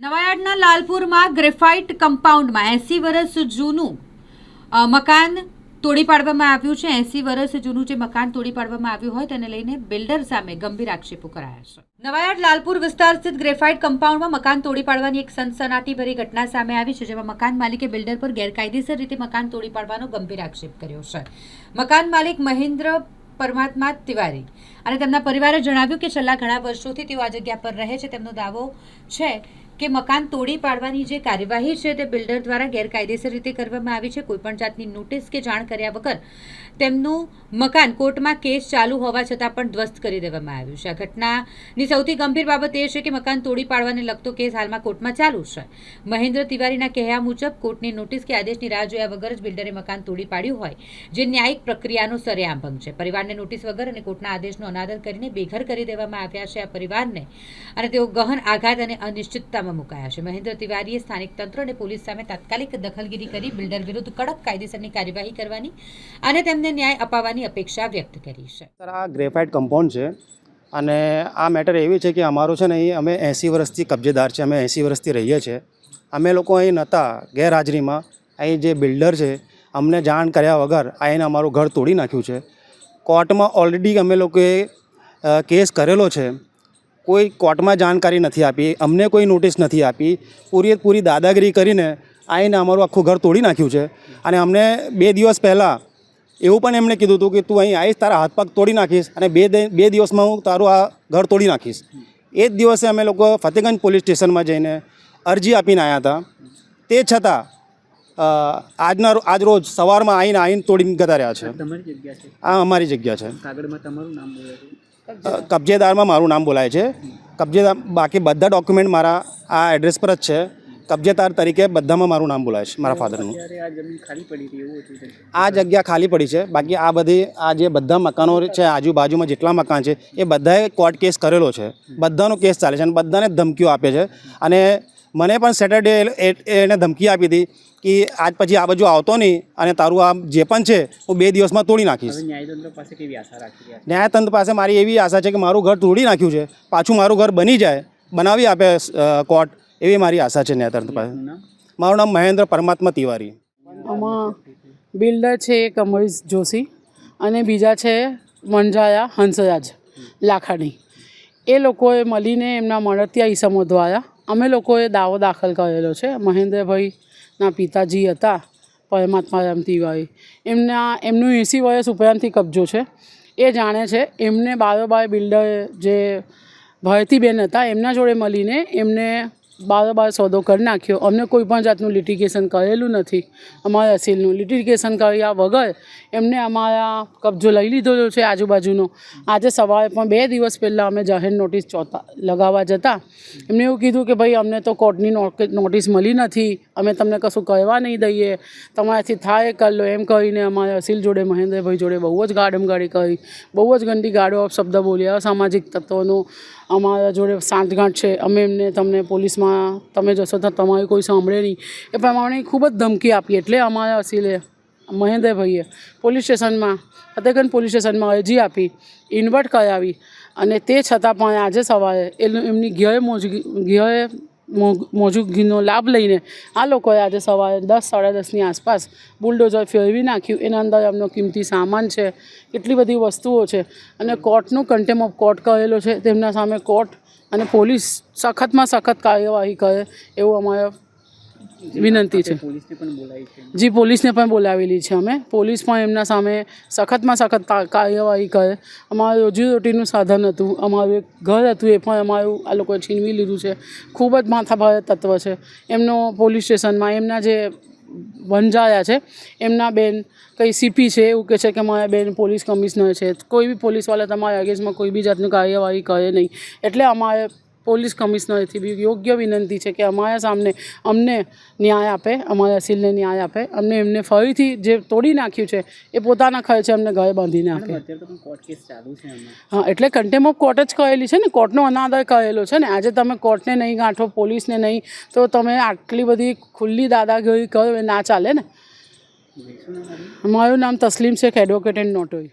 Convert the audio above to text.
નવાયાર્ડના લાલપુરમાં graphite કમ્પાઉન્ડમાં એસી વર્ષ જૂનું મકાન તોડી પાડવામાં આવ્યું છે. એસી વર્ષ જૂનું જે મકાન તોડી પાડવામાં આવ્યું હોય તેને લઈને બિલ્ડર સામે ગંભીર આક્ષેપો કરાયા છે. નવાયાડ લાલપુર વિસ્તાર સ્થિત ગ્રેફાઇટ કમ્પાઉન્ડમાં મકાન તોડી પાડવાની એક સનસનાટીભરી ઘટના સામે આવી છે, જેમાં મકાન માલિકે બિલ્ડર પર ગેરકાયદેસર રીતે મકાન તોડી પાડવાનો ગંભીર આક્ષેપ કર્યો છે. મકાન માલિક મહેન્દ્ર પરમાત્મા તિવારી અને તેમના પરિવારે જણાવ્યું કે છેલ્લા ઘણા વર્ષોથી તેઓ આ જગ્યા પર રહે છે. તેમનો દાવો છે કે મકાન તોડી પાડવાની જે કાર્યવાહી છે તે બિલ્ડર દ્વારા ગેરકાયદેસર રીતે કરવામાં આવી છે. કોઈપણ જાતની નોટિસ કે જાણ કર્યા વગર તેમનું મકાન કોર્ટમાં કેસ ચાલુ હોવા છતાં પણ ધ્વસ્ત કરી દેવામાં આવ્યું છે. આ ઘટનાની સૌથી ગંભીર બાબત એ છે કે મકાન તોડી પાડવાને લગતો કેસ હાલમાં કોર્ટમાં ચાલુ છે. મહેન્દ્ર તિવારીના કહેવા મુજબ કોર્ટની નોટિસ કે આદેશની રાહ જોયા વગર જ બિલ્ડરે મકાન તોડી પાડ્યું હોય, જે ન્યાયિક પ્રક્રિયાનો સરેઆમ ભંગ છે. પરિવારને નોટિસ વગર અને કોર્ટના આદેશનો અનાદર કરીને બેઘર કરી દેવામાં આવ્યા છે આ પરિવારને અને તેઓ ગહન આઘાત અને અનિશ્ચિતતામાં મુકાયા છે. મહેન્દ્ર તિવારીએ સ્થાનિક તંત્ર અને પોલીસ સામે તાત્કાલિક દખલગીરી કરી બિલ્ડર વિરુદ્ધ કડક કાયદેસરની કાર્યવાહી કરવાની અને તેમને ન્યાય અપાવવાની અપેક્ષા વ્યક્ત કરી છે. આ ગ્રેફાઇટ કમ્પાઉન્ડ છે અને આ મેટર એવી છે કે અમારું છે ને અહીં અમે એંસી વર્ષથી કબજેદાર છે, અમે એંસી વર્ષથી રહીએ છીએ. અમે લોકો અહીં નહોતા ગેરહાજરીમાં. અહીં જે બિલ્ડર છે, અમને જાણ કર્યા વગર અહીંને અમારું ઘર તોડી નાખ્યું છે. કોર્ટમાં ઓલરેડી અમે લોકોએ કેસ કરેલો છે. કોઈ કોર્ટમાં જાણકારી નથી આપી અમને કોઈ નોટિસ નથી આપી. પૂરેપૂરી દાદાગીરી કરીને આવીને અમારું આખું ઘર તોડી નાખ્યું છે. અને અમને બે દિવસ પહેલાં એવું પણ એમણે કીધું હતું કે તું અહીં આવીશ તારા હાથ પગ તોડી નાખીશ અને બે બે દિવસમાં હું તારું આ ઘર તોડી નાખીશ. એ જ દિવસે અમે લોકો ફતેગંજ પોલીસ સ્ટેશનમાં જઈને અરજી આપીને આવ્યા હતા. તે છતાં આજના આજ રોજ સવારમાં આવીને આવીને તોડીને ગતા રહ્યા છે? આ અમારી જગ્યા છે. કાગળમાં તમારું નામ કબજેદારમાં મારું નામ બોલાય છે. કબજેદાર બાકી બધા ડોક્યુમેન્ટ મારા આ એડ્રેસ પર જ છે. કબજેદાર તરીકે બધામાં મારું નામ બોલાય છે મારા ફાધરનું આ જગ્યા ખાલી પડી છે. બાકી આ બધી આ જે બધા મકાનો છે આજુબાજુમાં જેટલા મકાન છે એ બધાએ કોર્ટ કેસ કરેલો છે. બધાનો કેસ ચાલે છે અને બધાને ધમકીઓ આપે છે. અને મને પણ સેટરડે એને ધમકી આપી હતી કે આજ પછી આ બાજુ આવતો નહીં અને તારું આ જે પણ છે હું બે દિવસમાં તોડી નાખીશ. હવે ન્યાયતંત્ર પાસે કેવી આશા રાખી રહ્યા ન્યાયતંત્ર પાસે મારી એવી આશા છે કે મારું ઘર તોડી નાખ્યું છે પાછું મારું ઘર બની જાય બનાવી આપે કોર્ટ એવી મારી આશા છે ન્યાયતંત્ર પાસે. મારું નામ મહેન્દ્ર પરમાત્મા તિવારી. આમાં બિલ્ડર છે એક અમરીશ જોશી અને બીજા છે વનજાયા હંસરાજ લાખાણી. એ લોકોએ મળીને એમના મળતિયા ઈસમો દ્વારા અમે લોકોએ દાવો દાખલ કરેલો છે. મહેન્દ્રભાઈના પિતાજી હતા, પરમાત્મા રમતીભાઈ એમના, એમનું એંસી વર્ષ ઉપરાંતથી કબજો છે. એ જાણે છે, એમને બારોબાર બિલ્ડર જે ભારતીબેન હતા, એમના જોડે મળીને એમને બારોબાર સોદો કરી નાખ્યો. અમને કોઈ પણ જાતનું લિટિગેશન કરેલું નથી. અમારા અસીલનું લિટિગેશન કર્યા વગર એમને અમારા કબજો લઈ લીધેલો છે આજુબાજુનો. આજે સવારે પણ બે દિવસ પહેલાં અમે જાહેર નોટિસ ચોથા લગાવવા જતા. એમને એવું કીધું કે ભાઈ, અમને તો કોર્ટની નોટિસ મળી નથી. અમે તમને કશું કરવા નહીં દઈએ. તમારાથી થાય કરી લો. એમ કહીને અમારા અસીલ જોડે મહેન્દ્રભાઈ જોડે બહુ જ ગાડમગાડી કરી. બહુ જ ગંદી ગાડો શબ્દ બોલ્યા. અસામાજિક તત્વોનું અમારા જોડે સાંઠગાંઠ છે. અમે એમને તમને પોલીસમાં, તમે જશો તો તમારી કોઈ સાંભળે નહીં. એ પ્રમાણે ખૂબ જ ધમકી આપી. એટલે અમારા અસીલે મહેન્દ્રભાઈએ પોલીસ સ્ટેશનમાં, ફતેગંજ પોલીસ સ્ટેશનમાં અરજી આપી, ઇન્વર્ટ કરાવી. અને તે છતાં પણ આજે સવારે એમની ઘેર મોજગી ઘેર મોજૂદગીનો લાભ લઈને આ લોકોએ આજે સવારે દસ, સાડા દસની આસપાસ બુલડોઝર ફેરવી નાખ્યું. એના અંદર એમનો કિંમતી સામાન છે, કેટલી બધી વસ્તુઓ છે અને કોર્ટનું કન્ટેમ ઓફ કોર્ટ કરેલો છે. તેમના સામે કોર્ટ અને પોલીસ સખતમાં સખત કાર્યવાહી કરે એવું અમારે વિનંતી છે. જી, પોલીસને પણ બોલાવેલી છે અમે. પોલીસ પણ એમના સામે સખતમાં સખત કાર્યવાહી કરે. અમારું રોજીરોટીનું સાધન હતું. અમારું એક ઘર હતું, એ પણ અમારું આ લોકોએ છીનવી લીધું છે. ખૂબ જ માથાભારે તત્વ છે. એમનો પોલીસ સ્ટેશનમાં એમના જે વંજાયા છે, એમના બેન કંઈ સીપી છે એવું કહે છે કે મારા બેન પોલીસ કમિશનર છે. કોઈ બી પોલીસવાળા તમારા અગેન્સ્ટમાં કોઈ બી જાતની કાર્યવાહી કરે નહીં. એટલે અમારે પોલીસ કમિશનરથી બી યોગ્ય વિનંતી છે કે અમારા સામને અમને ન્યાય આપે અમારા અસીલને ન્યાય આપે. અમને એમને ફરીથી જે તોડી નાખ્યું છે એ પોતાના ખર્ચે અમને ઘરે બાંધીને આપે. અત્યારે તો પણ કોર્ટ કેસ ચાલુ છે હા એટલે કન્ટેમ ઓફ કોર્ટ જ કરેલી છે ને? કોર્ટનો અનાદર કરેલો છે ને? આજે તમે કોર્ટને નહીં ગાંઠો પોલીસને નહીં તો તમે આટલી બધી ખુલ્લી દાદાગીરી કરો એ ના ચાલે ને? મારું નામ Tasleem Sheikh advocate and notary